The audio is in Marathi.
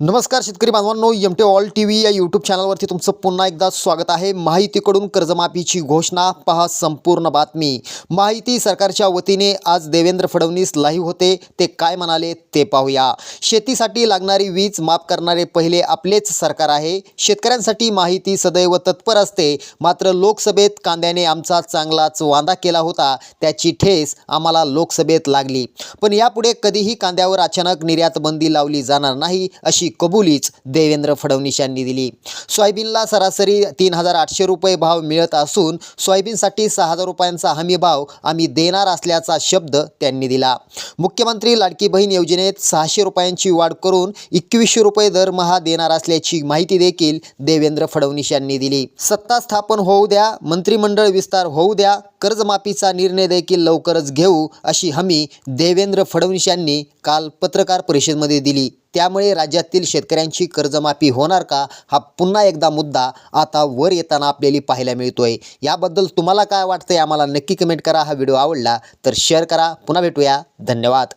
नमस्कार शेतकरी बांधवांनो M T all T V या यूट्यूब चॅनलवरती तुमचं पुन्हा एकदा स्वागत आहे. माहितीकडून कर्जमाफीची घोषणा पहा संपूर्ण बातमी. माहिती सरकारच्या वतीने आज देवेंद्र फडणवीस लाईव्ह होते. ते काय म्हणाले ते पाहूया. शेतीसाठी लागणारी वीज माफ करणारे पहिले आपलेच सरकार आहे. शेतकऱ्यांसाठी माहिती सदैव तत्पर असते. मात्र लोकसभेत कांद्याने आमचा चांगलाच वांदा केला होता. त्याची ठेस आम्हाला लोकसभेत लागली. पण यापुढे कधीही कांद्यावर अचानक निर्यात बंदी लावली जाणार नाही अशी कबुलीच देवेंद्र फडणवीस यांनी दिली. सोयाबीनला सरासरी तीन हजार आठशे रुपये भाव मिळत असून सोयाबीनसाठी सहा हजार रुपयांचा हमी भाव आम्ही देणार असल्याचा शब्द त्यांनी दिला. मुख्यमंत्री लाडकी बहीण योजनेत सहाशे रुपयांची वाढ करून एकवीसशे रुपये दरमहा देणार असल्याची माहिती देखील देवेंद्र फडणवीस यांनी दिली. सत्ता स्थापन होऊ द्या मंत्रिमंडळ विस्तार होऊ द्या कर्जमाफीचा निर्णय देखील लवकरच घेऊ अशी हमी देवेंद्र फडणवीस यांनी काल पत्रकार परिषदेमध्ये दिली. त्यामुळे राज्यातील शेतकऱ्यांची कर्जमाफी होणार का? हा पुन्हा एकदा मुद्दा आता वर येताना आपल्याला पाहायला मिळतोय. याबद्दल तुम्हाला काय वाटतंय? आम्हाला नक्की कमेंट करा. हा व्हिडिओ आवडला तर शेअर करा. पुन्हा भेटूया. धन्यवाद.